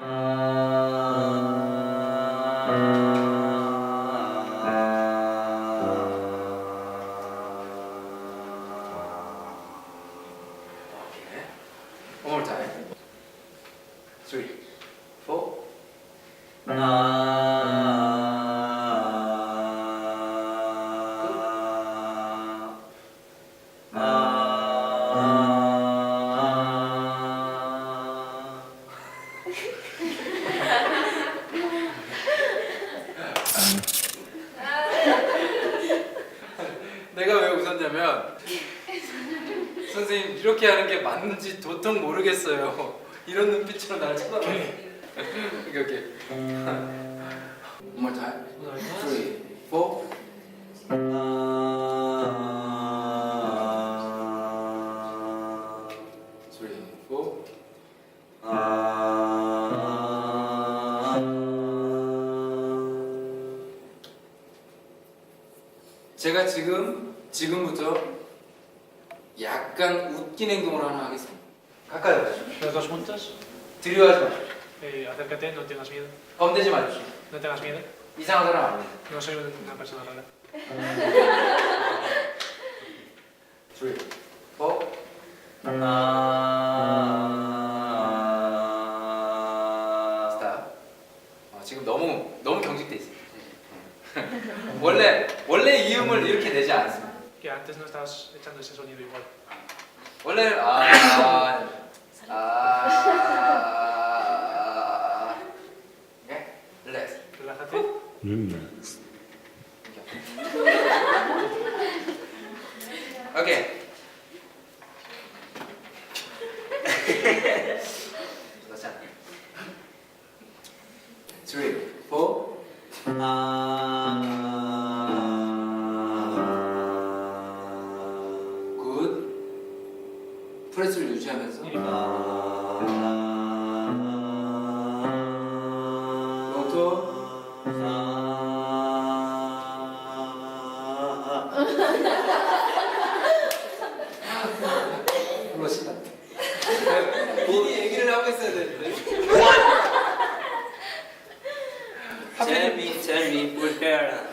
One more time. Three, four. 아. 내가 왜 웃었냐면 선생님 이렇게 하는 게 맞는지 도통 모르겠어요. 이런 눈빛으로 나를 쳐다봐요. 이렇게 이렇게. Time. 지금 지금부터 약간 웃긴 행동을 하나 하겠습니다. 가까이 오십시오. Las dos juntas. 두려워하지 마십시오. Eh, acércate, no tengas miedo. 겁내지 마십시오. No tengas miedo. 이상한 사람 아닙니다. No soy una persona rara. Three, four. 스탑. 어, 지금 너무 너무. 원래 원래 이음을 이렇게 내지 않습니다. Que antes no estabas echando ese sonido igual. 원래 아, 아, 네, 릴렉스. Relájate. 오케이. 프레스를 유지하면서. 얘기를 하고 있어야 되는데. Tell me, tell me, prepare. Una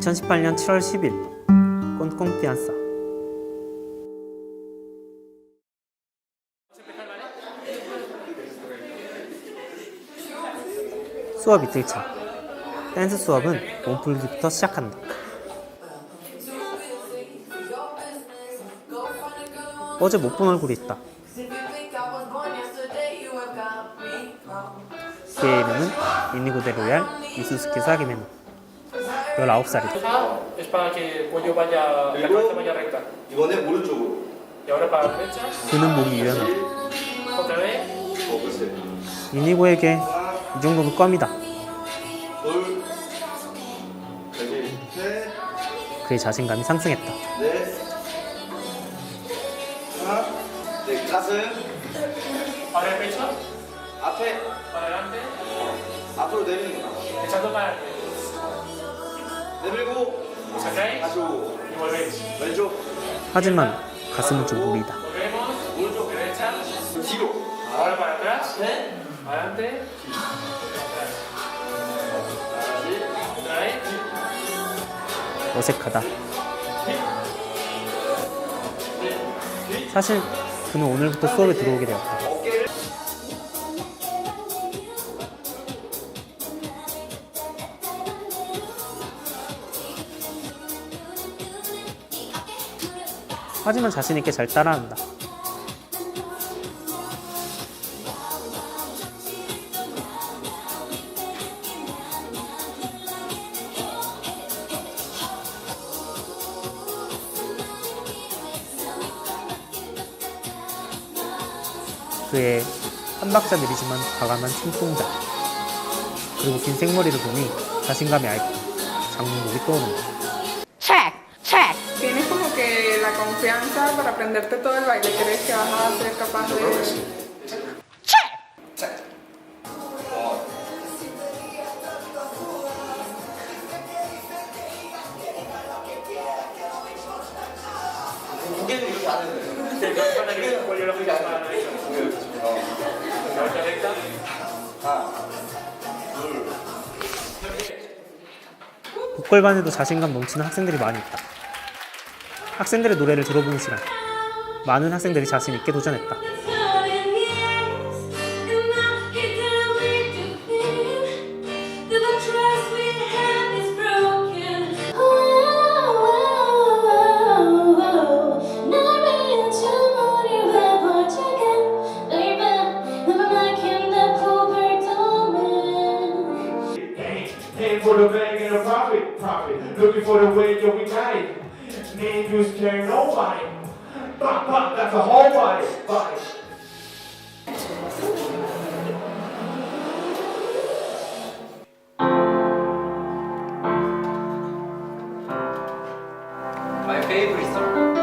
2018년 7월 10일 꼰꽁띠안싸 수업 이틀차. 댄스 수업은 몸풀기부터 시작한다. 어제 못 본 얼굴이 있다. 그의 이름은 이니고데 로얄 이수스케 사기메노 19살이다 Es para que el cuello vaya, la cabeza vaya recta. 이번에 오른쪽으로. Y ahora para la derecha. 그는 목이 유연하다 Otra vez. 어, 글쎄. 이니고에게 이 정도는 껌이다 둘. 여기 셋. 그의 자신감이 상승했다 넷. 하나. 네, 가슴. Ahora el pecho. 앞에. Para adelante. 앞으로 내리는 거다. Echando para adelante. 내밀고. Volvéis. 왼쪽. 하지만 가슴은 좀 무리다 derecha. 뒤로. Otra vez. 어색하다 사실 그는 오늘부터 수업에 들어오게 되었다 하지만 자신있게 잘 따라한다 그의 한 박자 느리지만 과감한 춤동작. 그리고 긴 생머리를 보니 자신감이 앓고 장문곡이 떠오른다. Confianza para aprenderte todo el baile. ¿Crees que vas a ser capaz de...? 돼. Cuello lo que llama Cabeza recta. 하나, 보컬반에도 자신감 넘치는 학생들이 많이 있다. 학생들의 노래를 들어보는 시간. 많은 학생들이 자신 있게 도전했다. Name just carry nobody. Pop, pop, that's a whole body, body. My favorite song.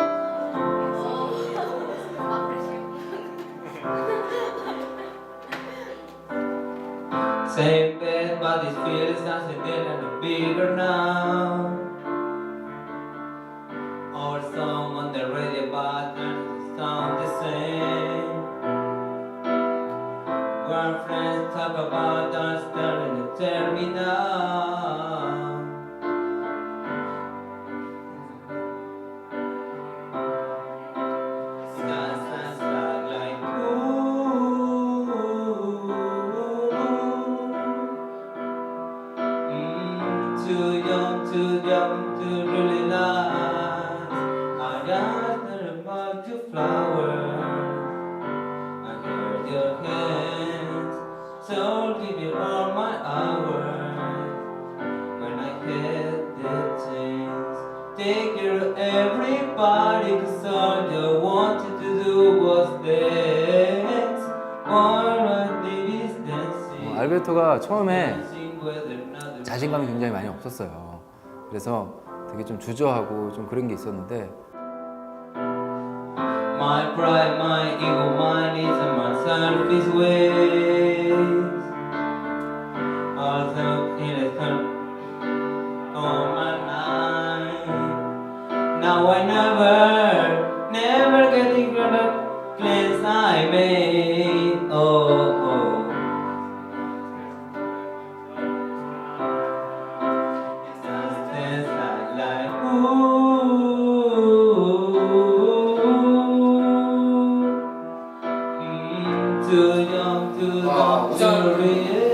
Same bed, but this feels nothing and bigger now. about us there the terminal. So I'll give you all my hours. When I had the chance, take care of everybody, cause all you wanted to do was dance. All I did is dancing. 어, 알베르토가 처음에 dancing with another 자신감이 굉장히 많이 없었어요. 그래서 되게 좀 주저하고 좀 그런 게 있었는데 My pride, my ego, my needs, and my selfish ways. Now I never, never getting rid of plans I made. Oh, oh. Just dance like, like ooh. Mm, too young, too 아, young 우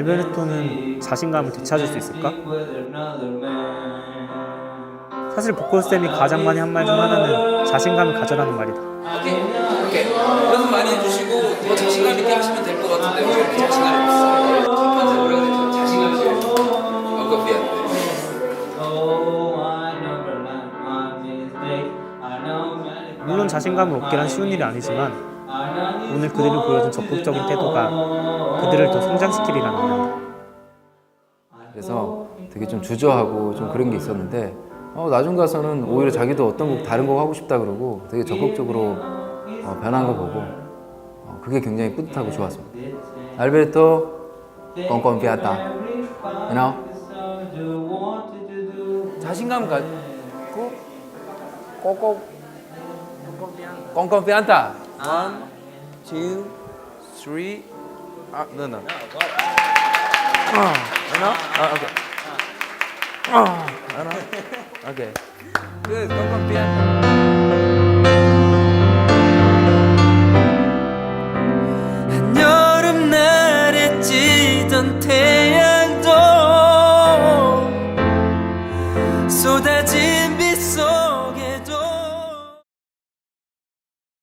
알베르토는 자신감을 되찾을 수 있을까? 사실 보컬쌤이 가장 많이 한 말 중 하나는 자신감을 가져라는 말이다. 오케이. 오케이. 연습 많이 해주시고 더 자신감 있게 하시면 될 것 같은데 왜 이렇게 자신감이? 첫 제일 many 물론 자신감을 얻기란 쉬운 일이 아니지만 오늘 그들이 보여준 적극적인 태도가 그들을 더 성장시키리라 믿는다. 그래서 되게 좀 주저하고 좀 그런 게 있었는데 어, 나중 가서는 오히려 자기도 어떤 곡 다른 곡 하고 싶다 그러고 되게 적극적으로 어, 변한 거 보고 어, 그게 굉장히 뿌듯하고 좋았습니다. 알베르토 꽁꽁피았다. You know? 자신감 갖고 꽁꽁 꽁꽁피안타. One, two, three. 아, no, no. 어, you know? 아, 오케이. 어, you know? 오케이.